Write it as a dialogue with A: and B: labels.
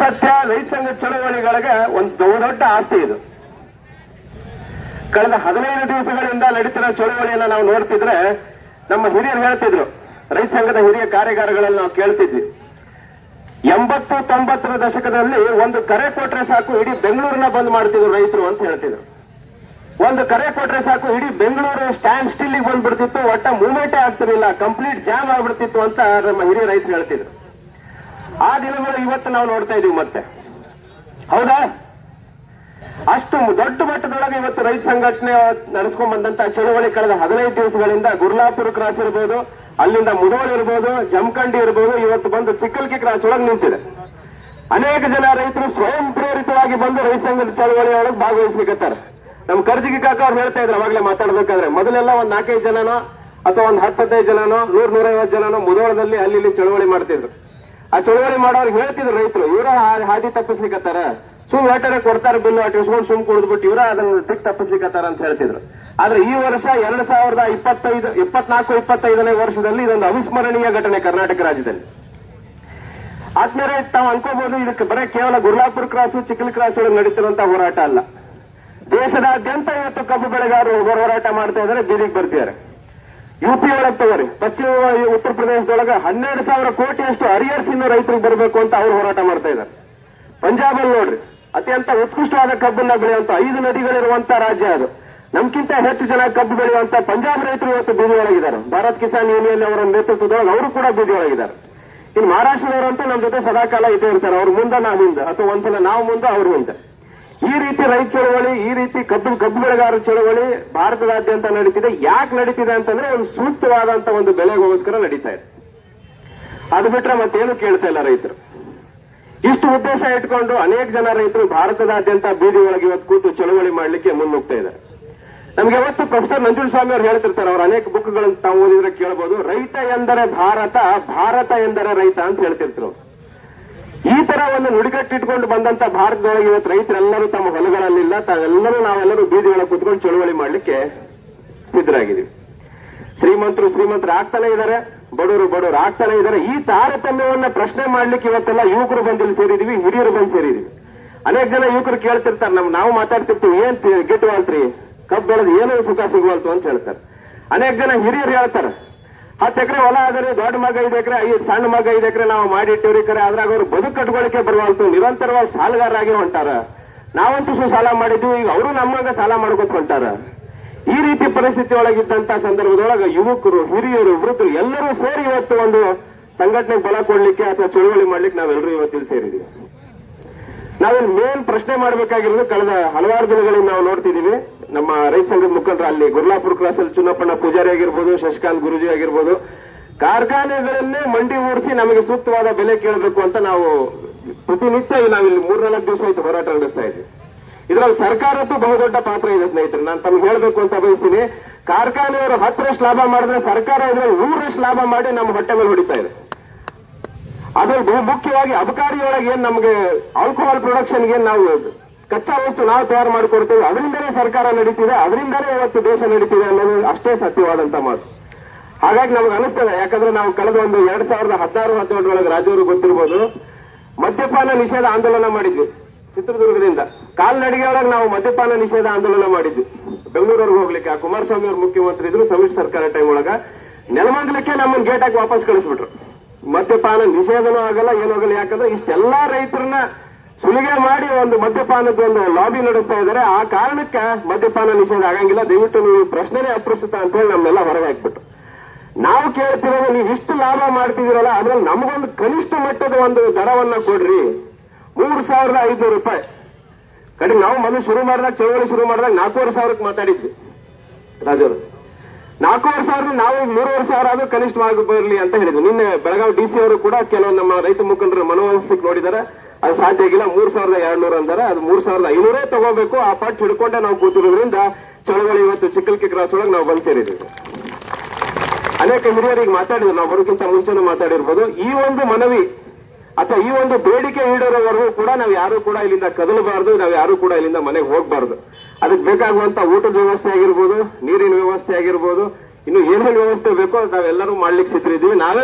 A: ಸತ್ಯ ರೈತ ಸಂಘ ಚಳವಳಿಗಳಿಗೆ ಒಂದು ದೊಡ್ಡ ಆಸ್ತಿ ಇದು. ಕಳೆದ ಹದಿನೈದು ದಿವಸಗಳಿಂದ ನಡೀತಿರೋ ಚಳವಳಿಯನ್ನು ನಾವು ನೋಡ್ತಿದ್ರೆ ನಮ್ಮ ಹಿರಿಯರು ಹೇಳ್ತಿದ್ರು, ರೈತ ಸಂಘದ ಹಿರಿಯ ಕಾರ್ಯಾಗಾರಗಳಲ್ಲಿ ನಾವು ಕೇಳ್ತಿದ್ವಿ. ಎಂಬತ್ತು ತೊಂಬತ್ತರ ದಶಕದಲ್ಲಿ ಒಂದು ಕರೆ ಕೊಟ್ರೆ ಸಾಕು, ಇಡೀ ಬೆಂಗಳೂರನ್ನ ಬಂದ್ ಮಾಡ್ತಿದ್ರು ರೈತರು ಅಂತ ಹೇಳ್ತಿದ್ರು. ಒಂದು ಕರೆ ಕೊಟ್ರೆ ಸಾಕು, ಇಡೀ ಬೆಂಗಳೂರು ಸ್ಟ್ಯಾಂಡ್ ಸ್ಟಿಲ್ ಬಂದ್ಬಿಡ್ತಿತ್ತು, ಒಟ್ಟ ಮೂವ್ಮೆಂಟೇ ಆಗ್ತಿರ್ಲಿಲ್ಲ ಕಂಪ್ಲೀಟ್ ಜಾಮ್ ಆಗ್ಬಿಡ್ತಿತ್ತು ಅಂತ ನಮ್ಮ ಹಿರಿಯ ರೈತರು ಹೇಳ್ತಿದ್ರು. ಆ ದಿನಗಳು ಇವತ್ತು ನಾವು ನೋಡ್ತಾ ಇದೀವಿ ಮತ್ತೆ. ಹೌದಾ? ಅಷ್ಟು ದೊಡ್ಡ ಮಟ್ಟದೊಳಗೆ ಇವತ್ತು ರೈತ ಸಂಘಟನೆ ನಡೆಸ್ಕೊಂಡ್ ಬಂದಂತ ಚಳವಳಿ ಕಳೆದ ಹದಿನೈದು ದಿವಸಗಳಿಂದ ಗುರ್ಲಾಪುರ ಕ್ರಾಸ್ ಇರ್ಬೋದು, ಅಲ್ಲಿಂದ ಮುಧೋಳ್ ಇರ್ಬೋದು, ಜಮಖಂಡಿ ಇರ್ಬೋದು, ಇವತ್ತು ಬಂದು ಚಿಕ್ಕಲ್ಕಿ ಕ್ರಾಸ್ ಒಳಗೆ ನಿಂತಿದೆ. ಅನೇಕ ಜನ ರೈತರು ಸ್ವಯಂ ಪ್ರೇರಿತವಾಗಿ ಬಂದು ರೈತ ಸಂಘದ ಚಳವಳಿ ಒಳಗೆ ಭಾಗವಹಿಸ್ಲಿಕ್ಕತ್ತಾರೆ ನಮ್ ಕರ್ಜಿಗಿ ಕಾಕ ಅವ್ರು ಹೇಳ್ತಾ ಇದ್ರು, ಅವಾಗಲೇ ಮಾತಾಡ್ಬೇಕಾದ್ರೆ, ಮೊದಲೆಲ್ಲ ಒಂದ್ ನಾಲ್ಕೈದು ಜನನೋ, ಅಥವಾ ಒಂದ್ ಹತ್ತೈದು ಜನನೋ, ನೂರ್ ನೂರೈವತ್ತು ಜನನೋ ಮುಧೋಳದಲ್ಲಿ ಅಲ್ಲಿ ಚಳವಳಿ ಮಾಡ್ತಿದ್ರು. ಆ ಚಳವಳಿ ಮಾಡೋರ್ಗೆ ಹೇಳ್ತಿದ್ರು ರೈತರು, ಇವರ ಹಾದಿ ತಪ್ಪಿಸ್ಲಿಕ್ಕತ್ತಾರ ಸುಮ್ ಏಟರೆ ಕೊಡ್ತಾರ ಬಿಲ್ಲು, ಅಟ್ ಇಸ್ಕೊಂಡು ಸುಮ್ ಕುಡಿದ್ಬಿಟ್ಟು ಇವರ ಅದನ್ನ ತಿಕ್ ತಪ್ಪಿಸ್ಲಿಕ್ಕತ್ತಾರ ಅಂತ ಹೇಳ್ತಿದ್ರು. ಆದ್ರೆ ಈ ವರ್ಷ ಎರಡ್ ಸಾವಿರದ ಇಪ್ಪತ್ತೈದು, ಇಪ್ಪತ್ನಾಲ್ಕು, ಇಪ್ಪತ್ತೈದನೇ ವರ್ಷದಲ್ಲಿ ಇದೊಂದು ಅವಿಸ್ಮರಣೀಯ ಘಟನೆ ಕರ್ನಾಟಕ ರಾಜ್ಯದಲ್ಲಿ. ಆದ್ಮೇಲೆ ತಾವು ಅನ್ಕೋಬಹುದು ಇದಕ್ಕೆ ಬರೀ ಕೇವಲ ಗುರ್ಲಾಪುರ ಕ್ರಾಸು, ಚಿಕ್ಕಲ್ ಕ್ರಾಸ್ ಒಳಗೆ ನಡೀತಿರುವಂತಹ ಹೋರಾಟ ಅಲ್ಲ. ದೇಶದಾದ್ಯಂತ ಇವತ್ತು ಕಬ್ಬು ಬೆಳೆಗಾರರು ಹೋರಾಟ ಮಾಡ್ತಾ ಇದ್ದಾರೆ ಬೀದಿಗೆ ಬರ್ತಿದ್ದಾರೆ. ಯುಪಿ ಒಳಗೆ ತಗೋರಿ ಪಶ್ಚಿಮ ಉತ್ತರ ಪ್ರದೇಶದೊಳಗೆ ಹನ್ನೆರಡು ಸಾವಿರ ಕೋಟಿಯಷ್ಟು ಅರಿಯರ್ಸ್ ಇನ್ನು ರೈತರಿಗೆ ಬರಬೇಕು ಅಂತ ಅವರು ಹೋರಾಟ ಮಾಡ್ತಾ ಇದ್ದಾರೆ ಪಂಜಾಬ್ ಅಲ್ಲಿ ನೋಡ್ರಿ, ಅತ್ಯಂತ ಉತ್ಕೃಷ್ಟವಾದ ಕಬ್ಬನ್ನ ಬೆಳೆಯುವಂತ ಐದು ನದಿಗಳಿರುವಂತ ರಾಜ್ಯ ಅದು. ನಮ್ಕಿಂತ ಹೆಚ್ಚು ಜನ ಕಬ್ಬು ಬೆಳೆಯುವಂತ ಪಂಜಾಬ್ ರೈತರು ಇವತ್ತು ಬೀದಿ ಒಳಗಿದ್ದಾರೆ ಭಾರತ್ ಕಿಸಾನ್ ಯೂನಿಯನ್ ಅವರ ನೇತೃತ್ವದೊಳಗೆ ಅವರು ಕೂಡ ಬೀದಿ ಒಳಗಿದ್ದಾರೆ ಇನ್ನು ಮಹಾರಾಷ್ಟ್ರದವರಂತೂ ನಮ್ಮ ಜೊತೆ ಸದಾಕಾಲ ಇದ್ದೇ ಇರ್ತಾರೆ. ಅವ್ರ ಮುಂದೆ ನಾವು ಮುಂದೆ, ಅಥವಾ ಒಂದ್ಸಲ ನಾವು ಮುಂದೆ, ಅವ್ರ ಮುಂದೆ. ಈ ರೀತಿ ರೈತ ಚಳವಳಿ, ಈ ರೀತಿ ಕಬ್ಬು ಕಬ್ಬು ಬೆಳೆಗಾರರ ಚಳವಳಿ ಭಾರತದಾದ್ಯಂತ ನಡೀತಿದೆ. ಯಾಕೆ ನಡೀತಿದೆ ಅಂತಂದ್ರೆ ಒಂದು ಸೂಕ್ತವಾದಂತ ಒಂದು ಬೆಲೆಗೋಸ್ಕರ ನಡೀತಾ ಇದೆ. ಅದು ಬಿಟ್ರೆ ಮತ್ತೇನು ಕೇಳ್ತಾ ಇಲ್ಲ ರೈತರು. ಇಷ್ಟು ಉದ್ದೇಶ ಇಟ್ಕೊಂಡು ಅನೇಕ ಜನ ರೈತರು ಭಾರತದಾದ್ಯಂತ ಬೀದಿ ಒಳಗೆ ಇವತ್ತು ಕೂತು ಚಳವಳಿ ಮಾಡಲಿಕ್ಕೆ ಮುನ್ನುಗ್ತಾ ಇದ್ದಾರೆ. ನಮ್ಗೆ ಯಾವತ್ತು ಪ್ರೊಫೆಸರ್ ನಂಜುಂಡ ಸ್ವಾಮಿ ಅವರು ಹೇಳ್ತಿರ್ತಾರೆ, ಅವರು ಅನೇಕ ಬುಕ್ಗಳನ್ನು ತಾವು ಓದಿದ್ರೆ ಕೇಳಬಹುದು ರೈತ ಎಂದರೆ ಭಾರತ ಭಾರತ ಎಂದರೆ ರೈತ ಅಂತ ಹೇಳ್ತಿರ್ತಾರೆ. ಈ ತರ ಒಂದು ನುಡಿಗಟ್ಟಿಟ್ಕೊಂಡು ಬಂದಂತ ಭಾರತದೊಳಗೆ ಇವತ್ತು ರೈತರೆಲ್ಲರೂ ತಮ್ಮ ಹೊಲಗಳಲ್ಲಿಲ್ಲ, ತಾವೆಲ್ಲರೂ ನಾವೆಲ್ಲರೂ ಬೀದಿಗಳ ಕುತ್ಕೊಂಡು ಚಳುವಳಿ ಮಾಡ್ಲಿಕ್ಕೆ ಸಿದ್ಧರಾಗಿದ್ದೀವಿ. ಶ್ರೀಮಂತರು ಶ್ರೀಮಂತರು ಆಗ್ತಾನೆ ಇದ್ದಾರೆ, ಬಡವರು ಬಡವರು ಆಗ್ತಾನೆ ಇದ್ದಾರೆ. ಈ ತಾರತಮ್ಯವನ್ನ ಪ್ರಶ್ನೆ ಮಾಡ್ಲಿಕ್ಕೆ ಇವತ್ತೆಲ್ಲ ಯುವಕರು ಬಂದಿಲ್ಲಿ ಸೇರಿದೀವಿ, ಹಿರಿಯರು ಬಂದು ಸೇರಿದೀವಿ. ಅನೇಕ ಜನ ಯುವಕರು ಕೇಳ್ತಿರ್ತಾರೆ, ನಮ್ ನಾವು ಮಾತಾಡ್ತಿರ್ತೀವಿ, ಏನ್ ಗಿಟ್ಟುವಲ್ತ್ರಿ ಕಬ್ಬು ಬೆಳೆದು ಏನೋ ಸುಖ ಸಿಗುವಲ್ತು ಅಂತ ಹೇಳ್ತಾರೆ. ಅನೇಕ ಜನ ಹಿರಿಯರು ಹೇಳ್ತಾರೆ ಹತ್ತು ಎಕರೆ ಹೊಲ ಆದರೆ ದೊಡ್ಡ ಮಗ ಐದು ಎಕರೆ, ಐದು ಸಣ್ಣ ಮಗ ಐದು ಎಕರೆ ನಾವು ಮಾಡಿಟ್ಟಿವ್ರಿ. ಕರೆ ಅದ್ರಾಗ ಅವ್ರು ಬದುಕು ಕಟ್ಕೊಳಕ್ಕೆ ಬರುವಂತ ನಿರಂತರವಾಗಿ ಸಾಲಗಾರರಾಗಿ ಹೊಂಟಾರ. ನಾವಂತೂ ಸು ಸಾಲ ಮಾಡಿದ್ವಿ. ಈಗ ಅವರು ನಮ್ಮಂಗ ಸಾಲ ಮಾಡ್ಕೊತ ಹೊಂಟಾರ. ಈ ರೀತಿ ಪರಿಸ್ಥಿತಿ ಒಳಗಿದ್ದಂತ ಸಂದರ್ಭದೊಳಗೆ ಯುವಕರು, ಹಿರಿಯರು, ವೃದ್ಧರು ಎಲ್ಲರೂ ಸೇರಿ ಇವತ್ತು ಒಂದು ಸಂಘಟನೆಗೆ ಬಲ ಕೊಡ್ಲಿಕ್ಕೆ ಅಥವಾ ಚಳುವಳಿ ಮಾಡ್ಲಿಕ್ಕೆ ನಾವೆಲ್ಲರೂ ಇವತ್ತಿಲ್ಲಿ ಸೇರಿದೀವಿ ನಾವಿಲ್ಲಿ ಮೇನ್ ಪ್ರಶ್ನೆ ಮಾಡಬೇಕಾಗಿರೋದು ಕಳೆದ ಹಲವಾರು ದಿನಗಳಿಂದ ನಾವು ನೋಡ್ತಿದೀವಿ ನಮ್ಮ ರೈತ ಸಂಘದ ಮುಖಂಡರು ಅಲ್ಲಿ ಗುರ್ಲಾಪುರ ಕ್ರಾಸ್ ಅಲ್ಲಿ ಚುನ್ನಪ್ಪಣ್ಣ ಪೂಜಾರಿ ಆಗಿರ್ಬೋದು, ಶಶಿಕಾಂತ್ ಗುರುಜಿ ಆಗಿರ್ಬೋದು, ಕಾರ್ಖಾನೆಗಳನ್ನೇ ಮಂಡಿ ಮೂಡಿಸಿ ನಮಗೆ ಸೂಕ್ತವಾದ ಬೆಲೆ ಕೇಳಬೇಕು ಅಂತ ನಾವು ಪ್ರತಿನಿತ್ಯ ನಾವಿಲ್ಲಿ ಮೂರ್ನಾಲ್ಕು ದಿವಸ ಆಯ್ತು ಹೋರಾಟ ನಡೆಸ್ತಾ ಇದ್ವಿ ಇದರಲ್ಲಿ ಸರ್ಕಾರದ್ದು ಬಹುದೊಡ್ಡ ಪಾತ್ರ ಇದೆ ಸ್ನೇಹಿತರೆ, ನಾನು ತಮ್ಗೆ ಹೇಳಬೇಕು ಅಂತ ಬಯಸ್ತೀನಿ. ಕಾರ್ಖಾನೆಯವರು ಹತ್ತರಷ್ಟು ಲಾಭ ಮಾಡಿದ್ರೆ ಸರ್ಕಾರ ಇದ್ರಲ್ಲಿ ನೂರರಷ್ಟು ಲಾಭ ಮಾಡಿ ನಮ್ಮ ಹೊಟ್ಟೆ ಮೇಲೆ ಹೊಡಿತಾ ಇದೆ. ಅದ್ರಲ್ಲಿ ಬಹು ಮುಖ್ಯವಾಗಿ ಅಬಕಾರಿಯೊಳಗೆ ಏನ್ ನಮಗೆ ಆಲ್ಕೋಹಾಲ್ ಪ್ರೊಡಕ್ಷನ್ಗೆ ನಾವು ಕಚ್ಚಾ ವಸ್ತು ನಾವು ತಯಾರು ಮಾಡಿಕೊಡ್ತೇವೆ. ಅದರಿಂದಲೇ ಸರ್ಕಾರ ನಡೀತಿದೆ, ಅದರಿಂದಲೇ ಇವತ್ತು ದೇಶ ನಡೀತಿದೆ ಅನ್ನೋದು ಅಷ್ಟೇ ಸತ್ಯವಾದಂತ ಮಾತು. ಹಾಗಾಗಿ ನಮ್ಗೆ ಅನಿಸ್ತದೆ, ಯಾಕಂದ್ರೆ ನಾವು ಕಳೆದ ಒಂದು ಎರಡ್ ಸಾವಿರದ ಹದಿನಾರು ಹದಿನೇಳರೊಳಗೆ ರಾಜವರು ಗೊತ್ತಿರ್ಬೋದು. ಮದ್ಯಪಾನ ನಿಷೇಧ ಆಂದೋಲನ ಮಾಡಿದ್ವಿ ಚಿತ್ರದುರ್ಗದಿಂದ. ಕಾಲ್ನಡಿಗೆ ಒಳಗೆ ನಾವು ಮದ್ಯಪಾನ ನಿಷೇಧ ಆಂದೋಲನ ಮಾಡಿದ್ವಿ. ಬೆಂಗಳೂರಿಗೆ ಹೋಗ್ಲಿಕ್ಕೆ ಕುಮಾರಸ್ವಾಮಿ ಅವರು ಮುಖ್ಯಮಂತ್ರಿ ಇದ್ರು ಸಮ್ಮಿಶ್ರ ಸರ್ಕಾರ ಟೈಮ್ ಒಳಗ. ನೆಲಮಂಗಲಕ್ಕೆ ನಮ್ಮನ್ನು ಗೇಟ್ ಹಾಕಿ ವಾಪಸ್ ಕಳಿಸ್ಬಿಟ್ರು. ಮದ್ಯಪಾನ ನಿಷೇಧನೂ ಆಗಲ್ಲ, ಏನೂ ಆಗಲ್ಲ. ಯಾಕಂದ್ರೆ ಇಷ್ಟೆಲ್ಲಾ ರೈತರನ್ನ ಸುಲಿಗೆ ಮಾಡಿ ಒಂದು ಮದ್ಯಪಾನದ ಒಂದು ಲಾಬಿ ನಡೆಸ್ತಾ ಇದ್ದಾರೆ. ಆ ಕಾರಣಕ್ಕೆ ಮದ್ಯಪಾನ ನಿಷೇಧ ಆಗಂಗಿಲ್ಲ. ದಯವಿಟ್ಟು ನೀವು ಪ್ರಶ್ನೆನೇ ಅಪ್ರಸ್ತುತ ಅಂತ ಹೇಳಿ ನಮ್ಮೆಲ್ಲ ಹೊರಗೆ ಹಾಕ್ಬಿಟ್ಟು. ನಾವು ಕೇಳ್ತಿರೋದು ನೀವು ಇಷ್ಟು ಲಾಭ ಮಾಡ್ತಿದ್ದೀರಲ್ಲ, ಅದ್ರಲ್ಲಿ ನಮಗೊಂದು ಕನಿಷ್ಠ ಮಟ್ಟದ ಒಂದು ದರವನ್ನ ಕೊಡ್ರಿ. ಮೂರು ಸಾವಿರದ ಐದುನೂರು ರೂಪಾಯಿ. ಕಡೆ ನಾವು ಮೊದಲು ಶುರು ಮಾಡಿದಾಗ, ಚಳವಳಿ ಶುರು ಮಾಡಿದಾಗ ನಾಲ್ಕೂವರೆ ಸಾವಿರಕ್ಕೆ ಮಾತಾಡಿದ್ವಿ. ರಾಜರು ನಾಲ್ಕೂವರೆ ಸಾವಿರ ನಾವು ಮೂರುವರೆ ಸಾವಿರ ಆದ್ರೂ ಕನಿಷ್ಠ ಆಗಿ ಬರಲಿ ಅಂತ ಹೇಳಿದ್ವಿ. ನಿನ್ನೆ ಬೆಳಗಾವಿ ಡಿ ಸಿ ಅವರು ಕೂಡ ಕೆಲವು ನಮ್ಮ ರೈತ ಮುಖಂಡರು ಮನವೊಲಿಸಲಿಕ್ಕೆ ನೋಡಿದ್ದಾರೆ. ಅದು ಸಾಧ್ಯ ಆಗಿಲ್ಲ. ಮೂರ್ ಸಾವಿರದ ಎರಡ್ನೂರ ಅಂತಾರೆ. ಅದು ಮೂರ್ ಸಾವಿರದ ಐನೂರೇ ತಗೋಬೇಕು. ಆ ಪಟ್ಟು ಹಿಡ್ಕೊಂಡೆ ನಾವು ಕೂತಿರೋದ್ರಿಂದ ಚಳವಳಿ ಇವತ್ತು ಚಿಕ್ಕಲ್ಕಿ ಕ್ರಾಸ್ ಒಳಗೆ ನಾವು ಬಂದು ಸೇರಿದ್ದೀವಿ. ಅನೇಕ ಹಿರಿಯರಿಗೆ ಮಾತಾಡಿದ್ರು. ನಾವು ಬರೋಕ್ಕಿಂತ ಮುಂಚೆನೂ ಮಾತಾಡಿರ್ಬೋದು. ಈ ಒಂದು ಮನವಿ ಅಥವಾ ಈ ಒಂದು ಬೇಡಿಕೆ ಈಡೇರೋವರೆಗೂ ಕೂಡ ನಾವು ಯಾರು ಕೂಡ ಇಲ್ಲಿಂದ ಕದಲಬಾರದು. ನಾವು ಯಾರು ಕೂಡ ಇಲ್ಲಿಂದ ಮನೆಗೆ ಹೋಗಬಾರ್ದು. ಅದಕ್ಕೆ ಬೇಕಾಗುವಂತ ಊಟದ ವ್ಯವಸ್ಥೆ ಆಗಿರ್ಬೋದು, ನೀರಿನ ವ್ಯವಸ್ಥೆ ಆಗಿರ್ಬೋದು, ಇನ್ನು ಏನೇನು ವ್ಯವಸ್ಥೆ ಬೇಕೋ ನಾವೆಲ್ಲರೂ ಮಾಡ್ಲಿಕ್ಕೆ ಸಿದ್ಧರಿದ್ದೀವಿ. ನಾವೇ